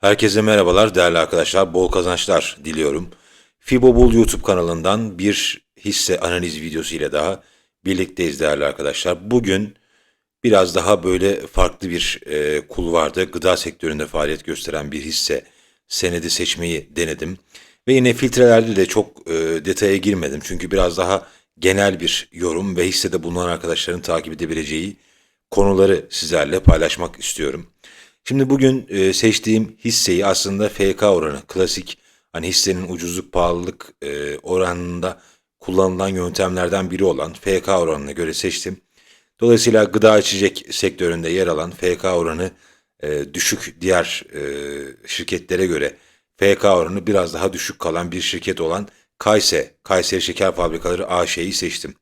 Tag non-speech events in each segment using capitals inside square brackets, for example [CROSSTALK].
Herkese merhabalar değerli arkadaşlar. Bol kazançlar diliyorum. Fibobul YouTube kanalından bir hisse analiz videosu ile daha birlikteyiz değerli arkadaşlar. Bugün biraz daha böyle farklı bir e, kulvarda gıda sektöründe faaliyet gösteren bir hisse senedi seçmeyi denedim. Ve yine filtrelerde de çok e, detaya girmedim. Çünkü biraz daha genel bir yorum ve hissede bulunan arkadaşların takip edebileceği konuları sizlerle paylaşmak istiyorum. Şimdi bugün e, seçtiğim hisseyi aslında FK oranı, klasik hani hissenin ucuzluk pahalılık e, oranında kullanılan yöntemlerden biri olan FK oranına göre seçtim. Dolayısıyla gıda içecek sektöründe yer alan FK oranı e, düşük diğer şirketlere göre FK oranı biraz daha düşük kalan bir şirket olan Kayse, Kayseri Şeker Fabrikaları AŞ'yi seçtim.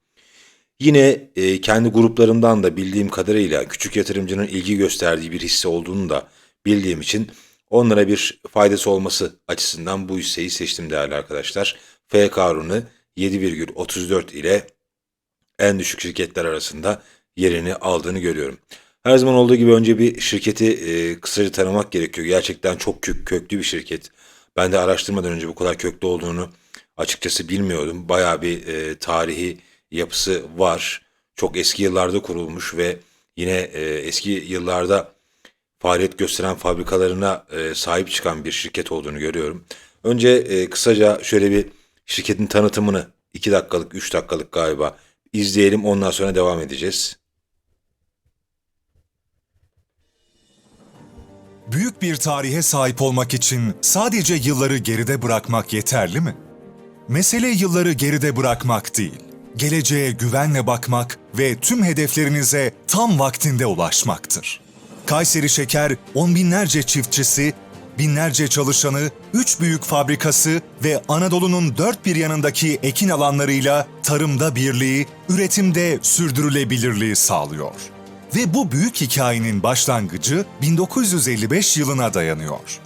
Yine e, kendi gruplarımdan da bildiğim kadarıyla küçük yatırımcının ilgi gösterdiği bir hisse olduğunu da bildiğim için onlara bir faydası olması açısından bu hisseyi seçtim değerli arkadaşlar. FK oranı 7,34 ile en düşük şirketler arasında yerini aldığını görüyorum. Her zaman olduğu gibi önce bir şirketi e, kısaca tanımak gerekiyor. Gerçekten çok kök, köklü bir şirket. Ben de araştırmadan önce bu kadar köklü olduğunu açıkçası bilmiyordum. Bayağı bir e, tarihi yapısı var. Çok eski yıllarda kurulmuş ve yine e, eski yıllarda faaliyet gösteren fabrikalarına e, sahip çıkan bir şirket olduğunu görüyorum. Önce e, kısaca şöyle bir şirketin tanıtımını 2 dakikalık 3 dakikalık galiba izleyelim ondan sonra devam edeceğiz. Büyük bir tarihe sahip olmak için sadece yılları geride bırakmak yeterli mi? Mesele yılları geride bırakmak değil. Geleceğe güvenle bakmak ve tüm hedeflerinize tam vaktinde ulaşmaktır. Kayseri Şeker on binlerce çiftçisi, binlerce çalışanı, üç büyük fabrikası ve Anadolu'nun dört bir yanındaki ekin alanlarıyla tarımda birliği, üretimde sürdürülebilirliği sağlıyor. Ve bu büyük hikayenin başlangıcı 1955 yılına dayanıyor.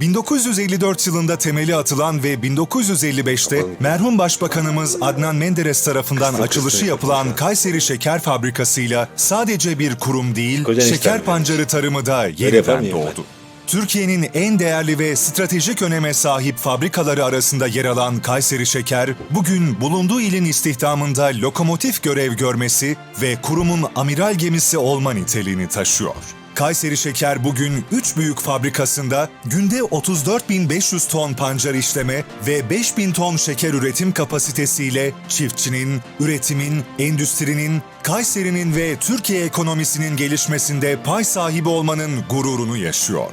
1954 yılında temeli atılan ve 1955'te merhum Başbakanımız Adnan Menderes tarafından açılışı yapılan. Kayseri Şeker Fabrikası'yla sadece bir kurum değil, şeker pancarı tarımı da yeniden doğdu. Türkiye'nin en değerli ve stratejik öneme sahip fabrikaları arasında yer alan Kayseri Şeker, bugün bulunduğu ilin istihdamında lokomotif görev görmesi ve kurumun amiral gemisi olma niteliğini taşıyor. Kayseri Şeker bugün 3 büyük fabrikasında günde 34.500 ton pancar işleme ve 5.000 ton şeker üretim kapasitesiyle çiftçinin, üretimin, endüstrinin, Kayseri'nin ve Türkiye ekonomisinin gelişmesinde pay sahibi olmanın gururunu yaşıyor.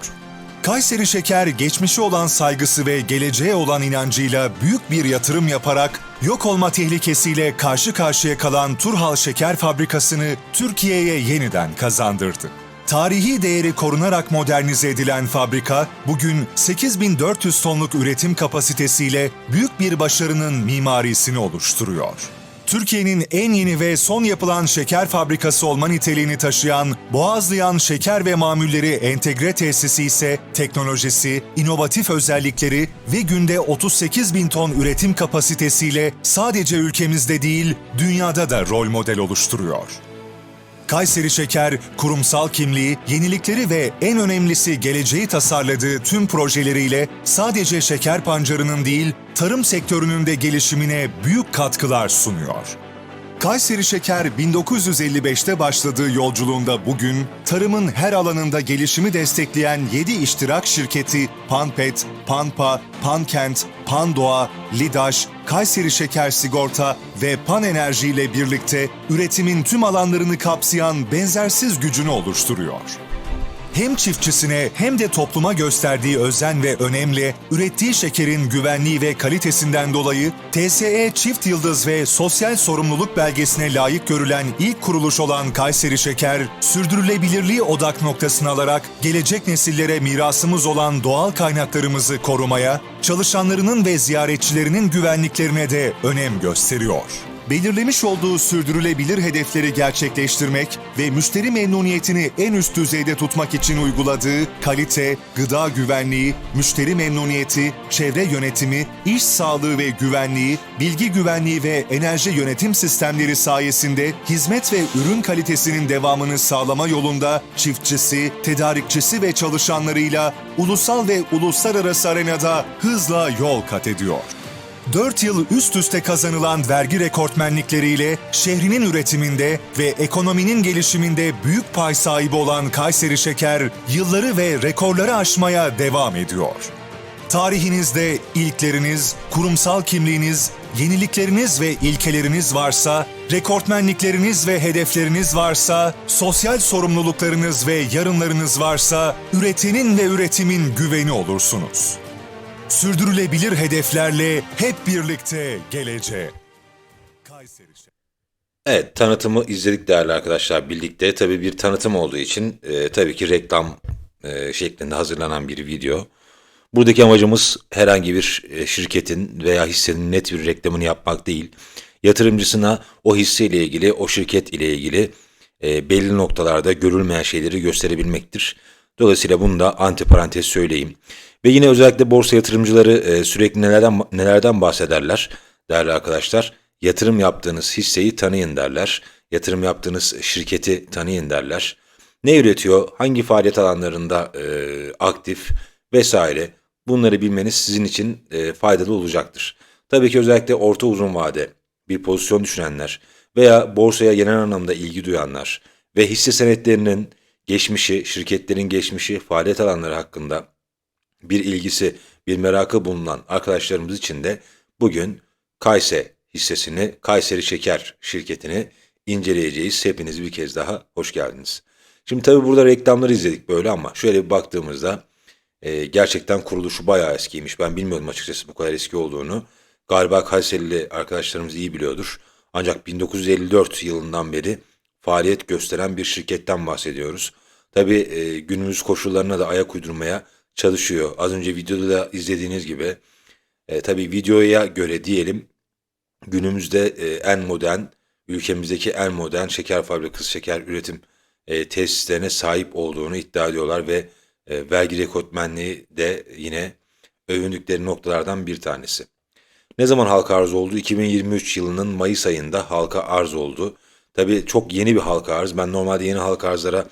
Kayseri Şeker geçmişe olan saygısı ve geleceğe olan inancıyla büyük bir yatırım yaparak yok olma tehlikesiyle karşı karşıya kalan Turhal Şeker Fabrikası'nı Türkiye'ye yeniden kazandırdı. Tarihi değeri korunarak modernize edilen fabrika bugün 8400 tonluk üretim kapasitesiyle büyük bir başarının mimarisini oluşturuyor. Türkiye'nin en yeni ve son yapılan şeker fabrikası olma niteliğini taşıyan Boğazlayan Şeker ve Mamulleri Entegre Tesisi ise teknolojisi, inovatif özellikleri ve günde 38 bin ton üretim kapasitesiyle sadece ülkemizde değil, dünyada da rol model oluşturuyor. Kayseri Şeker, kurumsal kimliği, yenilikleri ve en önemlisi geleceği tasarladığı tüm projeleriyle sadece şeker pancarının değil, tarım sektörünün de gelişimine büyük katkılar sunuyor. Kayseri Şeker 1955'te başladığı yolculuğunda bugün tarımın her alanında gelişimi destekleyen 7 iştirak şirketi Panpet, Panpa, Pankent, Pandoğa, Lidaş, Kayseri Şeker Sigorta ve Pan Enerji ile birlikte üretimin tüm alanlarını kapsayan benzersiz gücünü oluşturuyor hem çiftçisine hem de topluma gösterdiği özen ve önemle ürettiği şekerin güvenliği ve kalitesinden dolayı TSE Çift Yıldız ve Sosyal Sorumluluk belgesine layık görülen ilk kuruluş olan Kayseri Şeker, sürdürülebilirliği odak noktasına alarak gelecek nesillere mirasımız olan doğal kaynaklarımızı korumaya, çalışanlarının ve ziyaretçilerinin güvenliklerine de önem gösteriyor. Belirlemiş olduğu sürdürülebilir hedefleri gerçekleştirmek ve müşteri memnuniyetini en üst düzeyde tutmak için uyguladığı kalite, gıda güvenliği, müşteri memnuniyeti, çevre yönetimi, iş sağlığı ve güvenliği, bilgi güvenliği ve enerji yönetim sistemleri sayesinde hizmet ve ürün kalitesinin devamını sağlama yolunda çiftçisi, tedarikçisi ve çalışanlarıyla ulusal ve uluslararası arenada hızla yol kat ediyor. 4 yıl üst üste kazanılan vergi rekortmenlikleriyle şehrinin üretiminde ve ekonominin gelişiminde büyük pay sahibi olan Kayseri Şeker, yılları ve rekorları aşmaya devam ediyor. Tarihinizde ilkleriniz, kurumsal kimliğiniz, yenilikleriniz ve ilkeleriniz varsa, rekortmenlikleriniz ve hedefleriniz varsa, sosyal sorumluluklarınız ve yarınlarınız varsa, üretenin ve üretimin güveni olursunuz. Sürdürülebilir hedeflerle hep birlikte geleceğe. Kayseri. Evet tanıtımı izledik değerli arkadaşlar birlikte. Tabii bir tanıtım olduğu için e, tabii ki reklam e, şeklinde hazırlanan bir video. Buradaki amacımız herhangi bir e, şirketin veya hissenin net bir reklamını yapmak değil. Yatırımcısına o hisseyle ilgili, o şirket ile ilgili e, belli noktalarda görülmeyen şeyleri gösterebilmektir. Dolayısıyla bunu da antiparantez söyleyeyim. Ve yine özellikle borsa yatırımcıları e, sürekli nelerden nelerden bahsederler değerli arkadaşlar. Yatırım yaptığınız hisseyi tanıyın derler. Yatırım yaptığınız şirketi tanıyın derler. Ne üretiyor, hangi faaliyet alanlarında e, aktif vesaire bunları bilmeniz sizin için e, faydalı olacaktır. Tabii ki özellikle orta uzun vade bir pozisyon düşünenler veya borsaya genel anlamda ilgi duyanlar ve hisse senetlerinin geçmişi, şirketlerin geçmişi, faaliyet alanları hakkında bir ilgisi, bir merakı bulunan arkadaşlarımız için de bugün Kayse hissesini, Kayseri Şeker şirketini inceleyeceğiz. Hepiniz bir kez daha hoş geldiniz. Şimdi tabii burada reklamları izledik böyle ama şöyle bir baktığımızda e, gerçekten kuruluşu bayağı eskiymiş. Ben bilmiyordum açıkçası bu kadar eski olduğunu. Galiba Kayserili arkadaşlarımız iyi biliyordur. Ancak 1954 yılından beri faaliyet gösteren bir şirketten bahsediyoruz. Tabii e, günümüz koşullarına da ayak uydurmaya çalışıyor. Az önce videoda da izlediğiniz gibi. E, tabii videoya göre diyelim günümüzde e, en modern, ülkemizdeki en modern şeker fabrikası, şeker üretim e, tesislerine sahip olduğunu iddia ediyorlar ve e, vergi rekortmenliği de yine övündükleri noktalardan bir tanesi. Ne zaman halka arz oldu? 2023 yılının Mayıs ayında halka arz oldu. Tabii çok yeni bir halka arz. Ben normalde yeni halka arzlara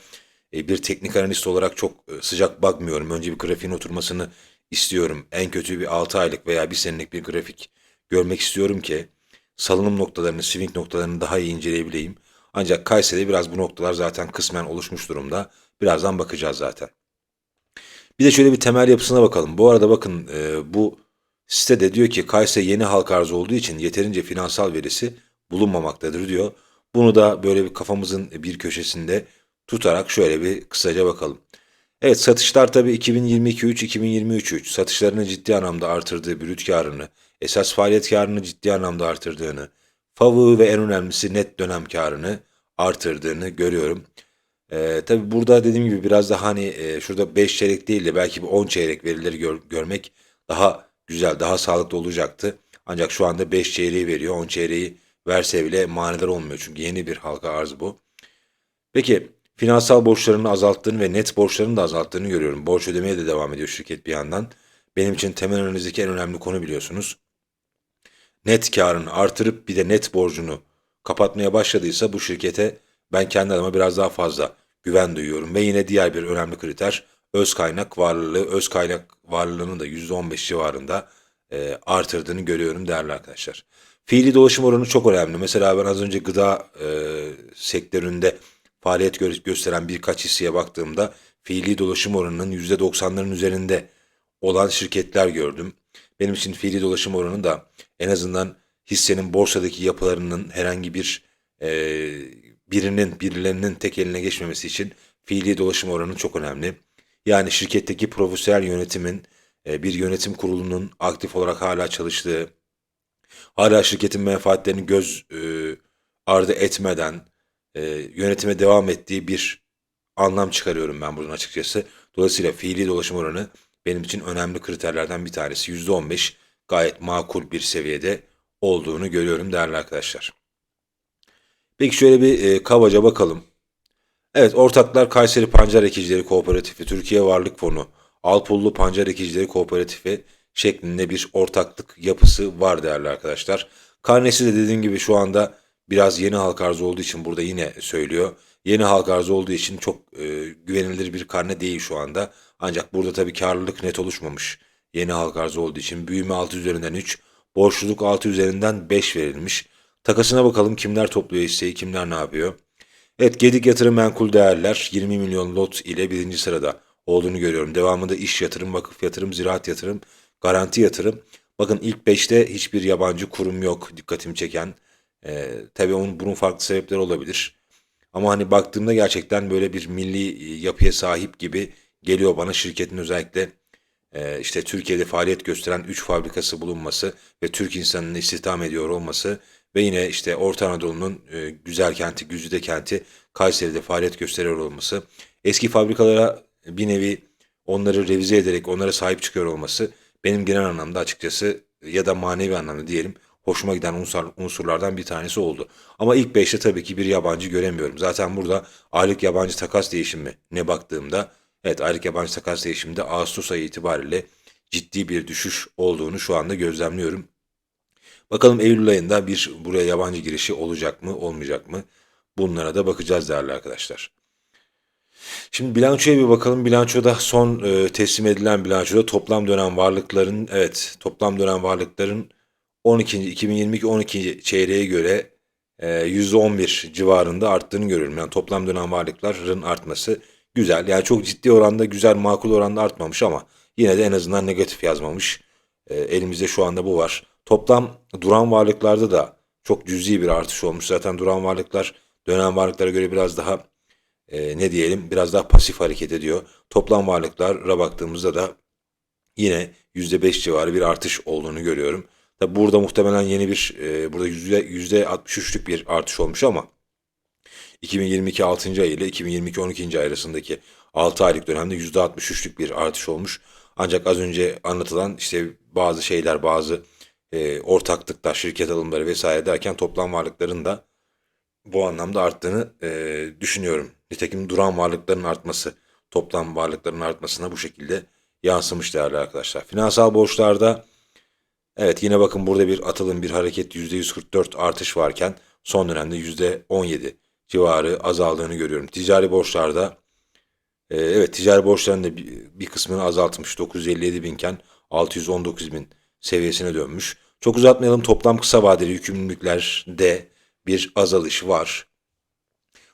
e, bir teknik analist olarak çok e, sıcak bakmıyorum. Önce bir grafiğin oturmasını istiyorum. En kötü bir 6 aylık veya bir senelik bir grafik görmek istiyorum ki salınım noktalarını, swing noktalarını daha iyi inceleyebileyim. Ancak Kayseri'de biraz bu noktalar zaten kısmen oluşmuş durumda. Birazdan bakacağız zaten. Bir de şöyle bir temel yapısına bakalım. Bu arada bakın e, bu sitede diyor ki Kayseri yeni halka arz olduğu için yeterince finansal verisi bulunmamaktadır diyor. Bunu da böyle bir kafamızın bir köşesinde tutarak şöyle bir kısaca bakalım. Evet satışlar tabii 2022-3-2023 satışlarını ciddi anlamda artırdığı brüt karını, esas faaliyet karını ciddi anlamda artırdığını, FAV'ı ve en önemlisi net dönem karını artırdığını görüyorum. Ee, tabii burada dediğim gibi biraz daha hani e, şurada 5 çeyrek değil de belki bir 10 çeyrek verileri gör- görmek daha güzel, daha sağlıklı olacaktı. Ancak şu anda 5 çeyreği veriyor. 10 çeyreği verse bile manidar olmuyor. Çünkü yeni bir halka arz bu. Peki finansal borçlarını azalttığını ve net borçlarını da azalttığını görüyorum. Borç ödemeye de devam ediyor şirket bir yandan. Benim için temel analizdeki en önemli konu biliyorsunuz. Net karını artırıp bir de net borcunu kapatmaya başladıysa bu şirkete ben kendi adıma biraz daha fazla güven duyuyorum. Ve yine diğer bir önemli kriter öz kaynak varlılığı. Öz kaynak varlılığının da %15 civarında e, artırdığını görüyorum değerli arkadaşlar. Fiili dolaşım oranı çok önemli. Mesela ben az önce gıda e, sektöründe faaliyet gö- gösteren birkaç hisseye baktığımda fiili dolaşım oranının %90'ların üzerinde olan şirketler gördüm. Benim için fiili dolaşım oranı da en azından hissenin borsadaki yapılarının herhangi bir e, birinin birilerinin tek eline geçmemesi için fiili dolaşım oranı çok önemli. Yani şirketteki profesyonel yönetimin e, bir yönetim kurulunun aktif olarak hala çalıştığı, hala şirketin menfaatlerini göz e, ardı etmeden e, yönetime devam ettiği bir anlam çıkarıyorum ben buradan açıkçası. Dolayısıyla fiili dolaşım oranı benim için önemli kriterlerden bir tanesi. %15 gayet makul bir seviyede olduğunu görüyorum değerli arkadaşlar. Peki şöyle bir e, kabaca bakalım. Evet ortaklar Kayseri Pancar Ekicileri Kooperatifi, Türkiye Varlık Fonu, Alpullu Pancar Ekicileri Kooperatifi şeklinde bir ortaklık yapısı var değerli arkadaşlar. Karnesi de dediğim gibi şu anda biraz yeni halka arz olduğu için burada yine söylüyor. Yeni halka arz olduğu için çok e, güvenilir bir karne değil şu anda. Ancak burada tabii karlılık net oluşmamış. Yeni halka arz olduğu için büyüme 6 üzerinden 3, borçluluk 6 üzerinden 5 verilmiş. Takasına bakalım kimler topluyor hisseyi, kimler ne yapıyor. Evet Gedik Yatırım Menkul Değerler 20 milyon lot ile birinci sırada olduğunu görüyorum. Devamında iş yatırım, vakıf yatırım, ziraat yatırım, garanti yatırım. Bakın ilk 5'te hiçbir yabancı kurum yok dikkatimi çeken. Ee, tabii onun bunun farklı sebepleri olabilir. Ama hani baktığımda gerçekten böyle bir milli yapıya sahip gibi geliyor bana şirketin özellikle e, işte Türkiye'de faaliyet gösteren 3 fabrikası bulunması ve Türk insanını istihdam ediyor olması ve yine işte Orta Anadolu'nun e, güzel kenti, güzide kenti Kayseri'de faaliyet gösteriyor olması, eski fabrikalara bir nevi onları revize ederek onlara sahip çıkıyor olması benim genel anlamda açıkçası ya da manevi anlamda diyelim hoşuma giden unsur, unsurlardan bir tanesi oldu. Ama ilk 5'te tabii ki bir yabancı göremiyorum. Zaten burada aylık yabancı takas değişimi ne baktığımda evet aylık yabancı takas değişiminde Ağustos ayı itibariyle ciddi bir düşüş olduğunu şu anda gözlemliyorum. Bakalım Eylül ayında bir buraya yabancı girişi olacak mı olmayacak mı? Bunlara da bakacağız değerli arkadaşlar. Şimdi bilançoya bir bakalım. Bilançoda son e, teslim edilen bilançoda toplam dönem varlıkların evet toplam dönem varlıkların 12. 2022 12. çeyreğe göre e, %11 civarında arttığını görüyorum. Yani toplam dönem varlıkların artması güzel. Yani çok ciddi oranda güzel makul oranda artmamış ama yine de en azından negatif yazmamış. E, elimizde şu anda bu var. Toplam duran varlıklarda da çok cüzi bir artış olmuş. Zaten duran varlıklar dönem varlıklara göre biraz daha e, ne diyelim biraz daha pasif hareket ediyor. Toplam varlıklara baktığımızda da yine %5 civarı bir artış olduğunu görüyorum. Tabi burada muhtemelen yeni bir e, burada yüzde 63'lük bir artış olmuş ama 2022 6. ay ile 2022 12. ay arasındaki 6 aylık dönemde %63'lük bir artış olmuş. Ancak az önce anlatılan işte bazı şeyler bazı e, ortaklıklar, şirket alımları vesaire derken toplam varlıkların da bu anlamda arttığını e, düşünüyorum. Nitekim duran varlıkların artması, toplam varlıkların artmasına bu şekilde yansımış değerli arkadaşlar. Finansal borçlarda evet yine bakın burada bir atılım, bir hareket %144 artış varken son dönemde %17 civarı azaldığını görüyorum. Ticari borçlarda e, evet ticari borçların da bir, kısmını azaltmış. 957 binken 619 bin seviyesine dönmüş. Çok uzatmayalım toplam kısa vadeli yükümlülüklerde bir azalış var.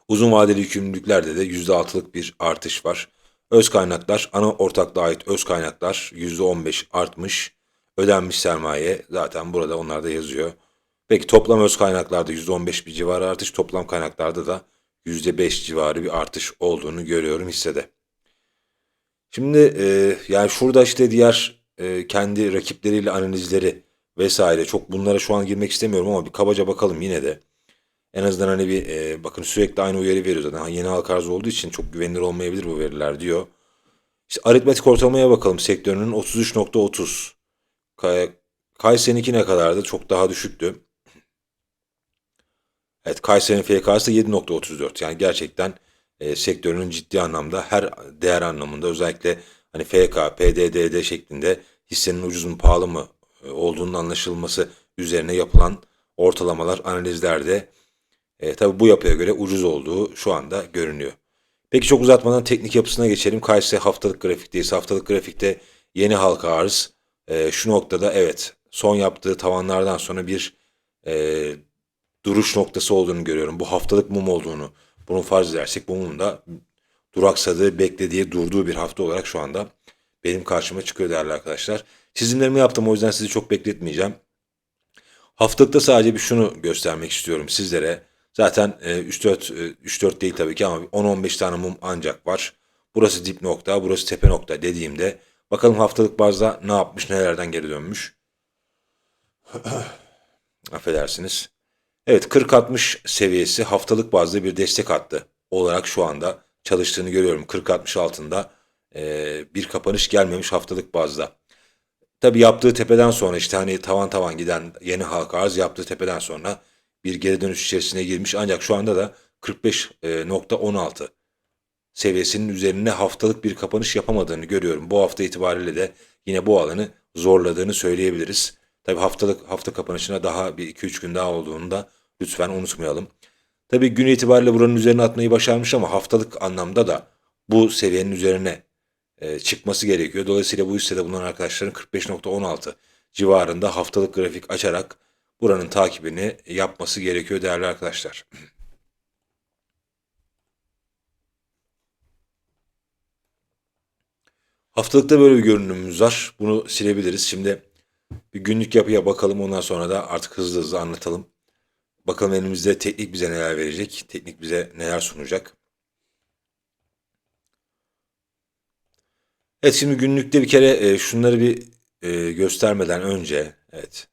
Uzun vadeli yükümlülüklerde de %6'lık bir artış var. Öz kaynaklar, ana ortaklığa ait öz kaynaklar %15 artmış. Ödenmiş sermaye zaten burada onlar da yazıyor. Peki toplam öz kaynaklarda %15 bir civarı artış, toplam kaynaklarda da %5 civarı bir artış olduğunu görüyorum hissede. Şimdi e, yani şurada işte diğer e, kendi rakipleriyle analizleri vesaire çok bunlara şu an girmek istemiyorum ama bir kabaca bakalım yine de. En azından hani bir e, bakın sürekli aynı uyarı veriyor zaten. Yeni halka arz olduğu için çok güvenilir olmayabilir bu veriler diyor. İşte aritmetik ortalamaya bakalım sektörünün 33.30. Kay Kayseri'ninki ne kadardı? Çok daha düşüktü. Evet Kayseri'nin FK'sı 7.34. Yani gerçekten e, sektörünün ciddi anlamda her değer anlamında özellikle hani FK, PDDD şeklinde hissenin ucuz mu pahalı mı e, olduğunun anlaşılması üzerine yapılan ortalamalar analizlerde e, tabi bu yapıya göre ucuz olduğu şu anda görünüyor. Peki çok uzatmadan teknik yapısına geçelim. Kayseri haftalık grafikteyiz. Haftalık grafikte yeni halka arz. E, şu noktada evet son yaptığı tavanlardan sonra bir e, duruş noktası olduğunu görüyorum. Bu haftalık mum olduğunu bunu farz edersek bu mumun da duraksadığı, beklediği, durduğu bir hafta olarak şu anda benim karşıma çıkıyor değerli arkadaşlar. Çizimlerimi yaptım o yüzden sizi çok bekletmeyeceğim. Haftalıkta sadece bir şunu göstermek istiyorum sizlere. Zaten 3-4 e, 3-4 değil tabii ki ama 10-15 tane mum ancak var. Burası dip nokta, burası tepe nokta dediğimde bakalım haftalık bazda ne yapmış, nelerden geri dönmüş. [CLEARS THROAT] Affedersiniz. Evet 40-60 seviyesi haftalık bazda bir destek hattı olarak şu anda çalıştığını görüyorum. 40-60 altında e, bir kapanış gelmemiş haftalık bazda. Tabi yaptığı tepeden sonra işte hani tavan tavan giden yeni halka arz yaptığı tepeden sonra bir geri dönüş içerisine girmiş ancak şu anda da 45.16 seviyesinin üzerine haftalık bir kapanış yapamadığını görüyorum. Bu hafta itibariyle de yine bu alanı zorladığını söyleyebiliriz. Tabi haftalık hafta kapanışına daha bir 2-3 gün daha olduğunu da lütfen unutmayalım. Tabi gün itibariyle buranın üzerine atmayı başarmış ama haftalık anlamda da bu seviyenin üzerine e, çıkması gerekiyor. Dolayısıyla bu hissede bulunan arkadaşların 45.16 civarında haftalık grafik açarak buranın takibini yapması gerekiyor değerli arkadaşlar. Haftalıkta böyle bir görünümümüz var. Bunu silebiliriz. Şimdi bir günlük yapıya bakalım. Ondan sonra da artık hızlı hızlı anlatalım. Bakalım elimizde teknik bize neler verecek. Teknik bize neler sunacak. Evet şimdi günlükte bir kere e, şunları bir e, göstermeden önce evet.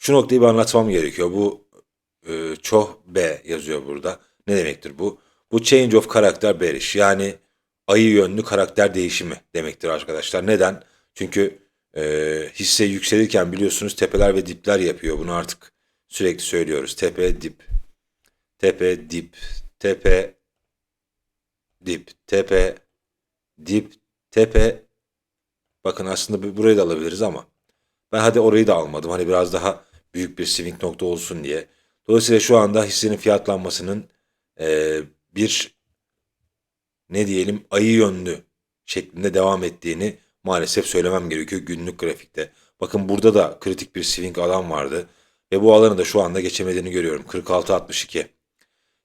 Şu noktayı bir anlatmam gerekiyor. Bu e, çoh B yazıyor burada. Ne demektir bu? Bu change of character bearish yani ayı yönlü karakter değişimi demektir arkadaşlar. Neden? Çünkü e, hisse yükselirken biliyorsunuz tepeler ve dipler yapıyor. Bunu artık sürekli söylüyoruz. Tepe, dip, tepe, dip, tepe, dip, tepe, dip, tepe. Bakın aslında bu- burayı da alabiliriz ama ben hadi orayı da almadım. Hani biraz daha büyük bir swing nokta olsun diye. Dolayısıyla şu anda hissenin fiyatlanmasının e, bir ne diyelim ayı yönlü şeklinde devam ettiğini maalesef söylemem gerekiyor günlük grafikte. Bakın burada da kritik bir swing alan vardı ve bu alanı da şu anda geçemediğini görüyorum. 46.62.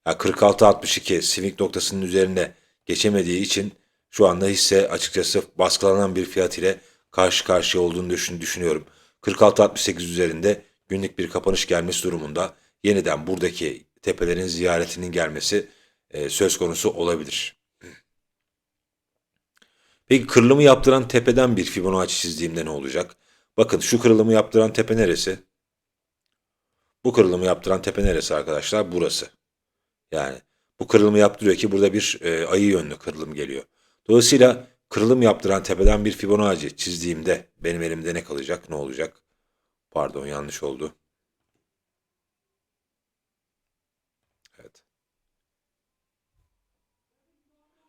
Ya 46.62 swing noktasının üzerinde geçemediği için şu anda hisse açıkçası baskılanan bir fiyat ile karşı karşıya olduğunu düşün, düşünüyorum. 46.68 üzerinde günlük bir kapanış gelmesi durumunda yeniden buradaki tepelerin ziyaretinin gelmesi e, söz konusu olabilir. Peki kırılımı yaptıran tepeden bir Fibonacci çizdiğimde ne olacak? Bakın şu kırılımı yaptıran tepe neresi? Bu kırılımı yaptıran tepe neresi arkadaşlar? Burası. Yani bu kırılımı yaptırıyor ki burada bir e, ayı yönlü kırılım geliyor. Dolayısıyla kırılım yaptıran tepeden bir Fibonacci çizdiğimde benim elimde ne kalacak? Ne olacak? Pardon yanlış oldu. Evet.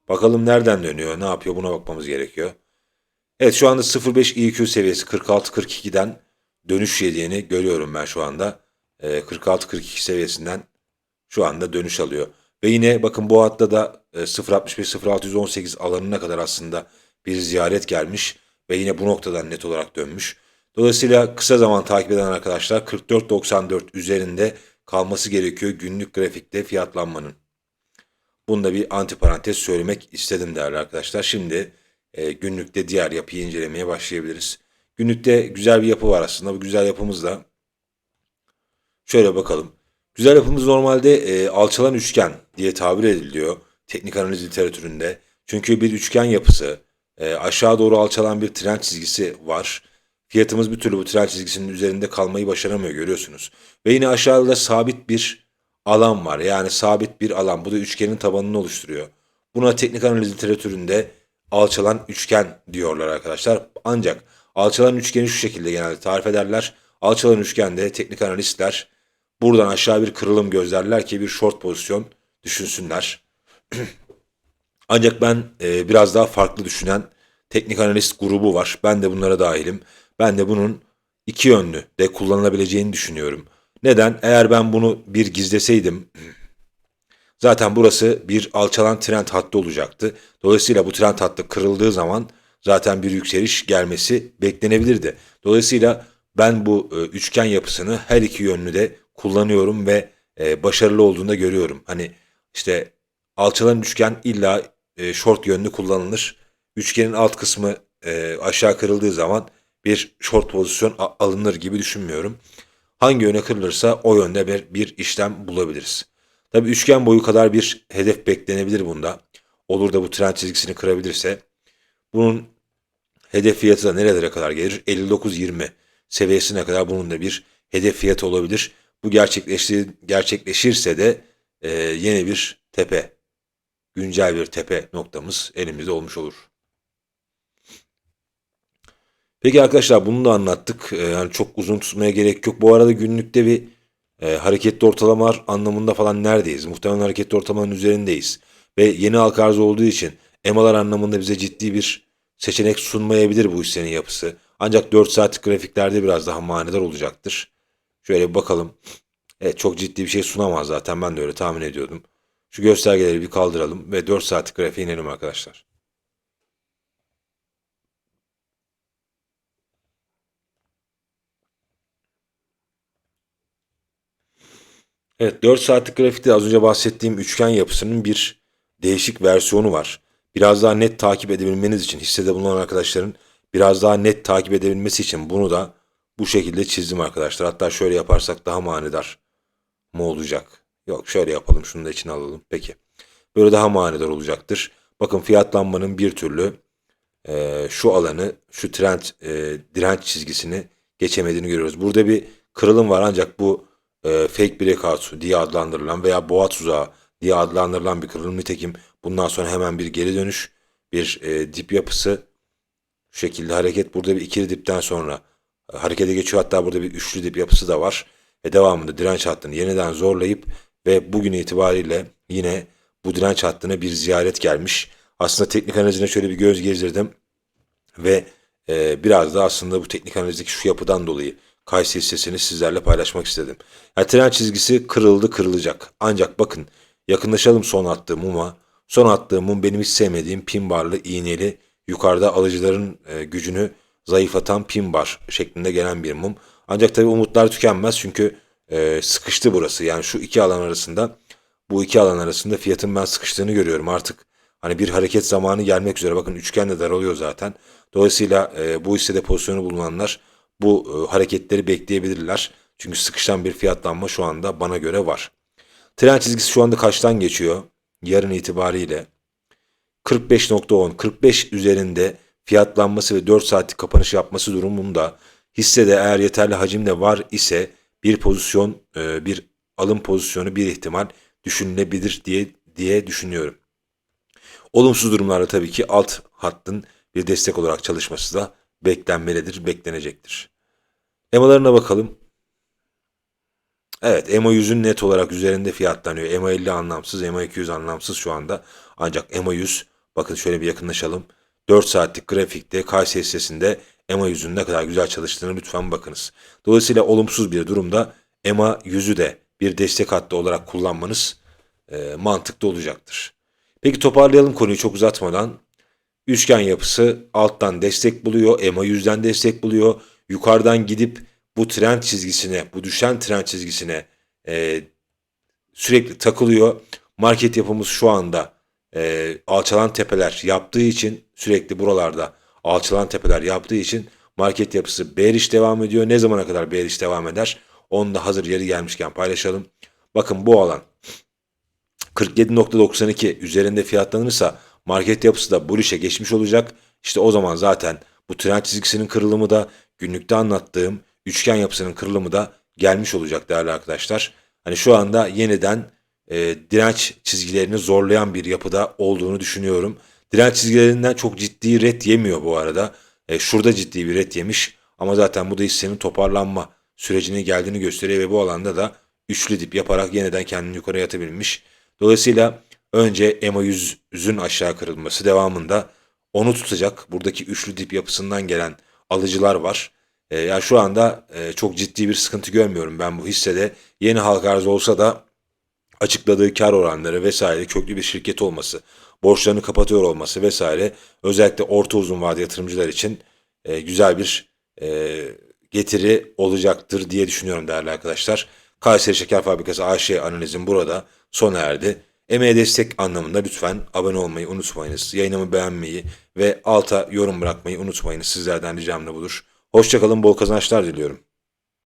Bakalım nereden dönüyor, ne yapıyor buna bakmamız gerekiyor. Evet şu anda 0.5 EQ seviyesi 46-42'den dönüş yediğini görüyorum ben şu anda. Ee, 46-42 seviyesinden şu anda dönüş alıyor. Ve yine bakın bu hatta da e, 0.65-0.618 alanına kadar aslında bir ziyaret gelmiş. Ve yine bu noktadan net olarak dönmüş. Dolayısıyla kısa zaman takip eden arkadaşlar 44.94 üzerinde kalması gerekiyor günlük grafikte fiyatlanmanın. Bunu da bir antiparantez söylemek istedim değerli arkadaşlar. Şimdi e, günlükte diğer yapıyı incelemeye başlayabiliriz. Günlükte güzel bir yapı var aslında. Bu güzel yapımızda şöyle bakalım. Güzel yapımız normalde e, alçalan üçgen diye tabir ediliyor teknik analiz literatüründe. Çünkü bir üçgen yapısı, e, aşağı doğru alçalan bir trend çizgisi var. Fiyatımız bir türlü bu trend çizgisinin üzerinde kalmayı başaramıyor görüyorsunuz. Ve yine aşağıda sabit bir alan var. Yani sabit bir alan. Bu da üçgenin tabanını oluşturuyor. Buna teknik analiz literatüründe alçalan üçgen diyorlar arkadaşlar. Ancak alçalan üçgeni şu şekilde genelde tarif ederler. Alçalan üçgende teknik analistler buradan aşağı bir kırılım gözlerler ki bir short pozisyon düşünsünler. [CLEARS THROAT] Ancak ben e, biraz daha farklı düşünen teknik analist grubu var. Ben de bunlara dahilim. Ben de bunun iki yönlü de kullanılabileceğini düşünüyorum. Neden? Eğer ben bunu bir gizleseydim zaten burası bir alçalan trend hattı olacaktı. Dolayısıyla bu trend hattı kırıldığı zaman zaten bir yükseliş gelmesi beklenebilirdi. Dolayısıyla ben bu e, üçgen yapısını her iki yönlü de kullanıyorum ve e, başarılı olduğunu da görüyorum. Hani işte alçalan üçgen illa e, short yönlü kullanılır. Üçgenin alt kısmı aşağı kırıldığı zaman bir short pozisyon alınır gibi düşünmüyorum. Hangi yöne kırılırsa o yönde bir, bir işlem bulabiliriz. Tabii üçgen boyu kadar bir hedef beklenebilir bunda. Olur da bu trend çizgisini kırabilirse. Bunun hedef fiyatı da nerelere kadar gelir? 59.20 seviyesine kadar bunun da bir hedef fiyatı olabilir. Bu gerçekleşti, gerçekleşirse de e, yeni bir tepe, güncel bir tepe noktamız elimizde olmuş olur. Peki arkadaşlar bunu da anlattık. Ee, yani çok uzun tutmaya gerek yok. Bu arada günlükte bir e, hareketli ortalamalar anlamında falan neredeyiz? Muhtemelen hareketli ortalamanın üzerindeyiz. Ve yeni halka arz olduğu için EMA'lar anlamında bize ciddi bir seçenek sunmayabilir bu hissenin yapısı. Ancak 4 saatlik grafiklerde biraz daha manidar olacaktır. Şöyle bir bakalım. Evet çok ciddi bir şey sunamaz zaten ben de öyle tahmin ediyordum. Şu göstergeleri bir kaldıralım ve 4 saatlik grafiğe inelim arkadaşlar. Evet 4 saatlik grafikte az önce bahsettiğim üçgen yapısının bir değişik versiyonu var. Biraz daha net takip edebilmeniz için hissede bulunan arkadaşların biraz daha net takip edebilmesi için bunu da bu şekilde çizdim arkadaşlar. Hatta şöyle yaparsak daha manidar mı olacak? Yok şöyle yapalım şunu da içine alalım. Peki. Böyle daha manidar olacaktır. Bakın fiyatlanmanın bir türlü e, şu alanı, şu trend e, direnç çizgisini geçemediğini görüyoruz. Burada bir kırılım var ancak bu e, fake breakout diye adlandırılan veya boğa tuzağı diye adlandırılan bir kırılım. Nitekim bundan sonra hemen bir geri dönüş, bir e, dip yapısı şu şekilde hareket. Burada bir ikili dipten sonra e, harekete geçiyor. Hatta burada bir üçlü dip yapısı da var. Ve devamında direnç hattını yeniden zorlayıp ve bugün itibariyle yine bu direnç hattına bir ziyaret gelmiş. Aslında teknik analizine şöyle bir göz gezdirdim. Ve e, biraz da aslında bu teknik analizdeki şu yapıdan dolayı Kayseri hissesini sizlerle paylaşmak istedim. Yani tren çizgisi kırıldı kırılacak. Ancak bakın yakınlaşalım son attığım muma. Son attığım mum benim hiç sevmediğim pin barlı iğneli yukarıda alıcıların e, gücünü zayıflatan pin bar şeklinde gelen bir mum. Ancak tabii umutlar tükenmez çünkü e, sıkıştı burası. Yani şu iki alan arasında bu iki alan arasında fiyatın ben sıkıştığını görüyorum artık. Hani bir hareket zamanı gelmek üzere. Bakın üçgen de daralıyor zaten. Dolayısıyla e, bu hissede pozisyonu bulunanlar bu e, hareketleri bekleyebilirler. Çünkü sıkışan bir fiyatlanma şu anda bana göre var. Tren çizgisi şu anda kaçtan geçiyor? Yarın itibariyle 45.10, 45 üzerinde fiyatlanması ve 4 saatlik kapanış yapması durumunda hissede eğer yeterli hacimde var ise bir pozisyon, e, bir alım pozisyonu bir ihtimal düşünülebilir diye diye düşünüyorum. Olumsuz durumlarda tabii ki alt hattın bir destek olarak çalışması da beklenmelidir, beklenecektir. EMA'larına bakalım. Evet EMA 100'ün net olarak üzerinde fiyatlanıyor. EMA 50 anlamsız, EMA 200 anlamsız şu anda. Ancak EMA 100 bakın şöyle bir yakınlaşalım. 4 saatlik grafikte Kayseri sitesinde EMA 100'ün ne kadar güzel çalıştığını lütfen bakınız. Dolayısıyla olumsuz bir durumda EMA 100'ü de bir destek hattı olarak kullanmanız e, mantıklı olacaktır. Peki toparlayalım konuyu çok uzatmadan. Üçgen yapısı alttan destek buluyor. EMA 100'den destek buluyor. Yukarıdan gidip bu trend çizgisine, bu düşen trend çizgisine e, sürekli takılıyor. Market yapımız şu anda e, alçalan tepeler yaptığı için sürekli buralarda alçalan tepeler yaptığı için market yapısı bearish devam ediyor. Ne zamana kadar bearish devam eder? Onu da hazır yeri gelmişken paylaşalım. Bakın bu alan 47.92 üzerinde fiyatlanırsa market yapısı da bullish'e geçmiş olacak. İşte o zaman zaten bu trend çizgisinin kırılımı da günlükte anlattığım üçgen yapısının kırılımı da gelmiş olacak değerli arkadaşlar. Hani şu anda yeniden e, direnç çizgilerini zorlayan bir yapıda olduğunu düşünüyorum. Direnç çizgilerinden çok ciddi ret yemiyor bu arada. E, şurada ciddi bir ret yemiş ama zaten bu da hissenin toparlanma sürecine geldiğini gösteriyor ve bu alanda da üçlü dip yaparak yeniden kendini yukarı yatabilmiş. Dolayısıyla önce EMA 100'ün aşağı kırılması devamında onu tutacak. Buradaki üçlü dip yapısından gelen alıcılar var. E, yani şu anda e, çok ciddi bir sıkıntı görmüyorum ben bu hissede. Yeni halka arz olsa da açıkladığı kar oranları vesaire köklü bir şirket olması, borçlarını kapatıyor olması vesaire özellikle orta uzun vade yatırımcılar için e, güzel bir e, getiri olacaktır diye düşünüyorum değerli arkadaşlar. Kayseri Şeker Fabrikası AŞ analizim burada sona erdi. Emeğe destek anlamında lütfen abone olmayı unutmayınız. Yayınımı beğenmeyi ve alta yorum bırakmayı unutmayınız. Sizlerden ricam da budur. Hoşçakalın, bol kazançlar diliyorum.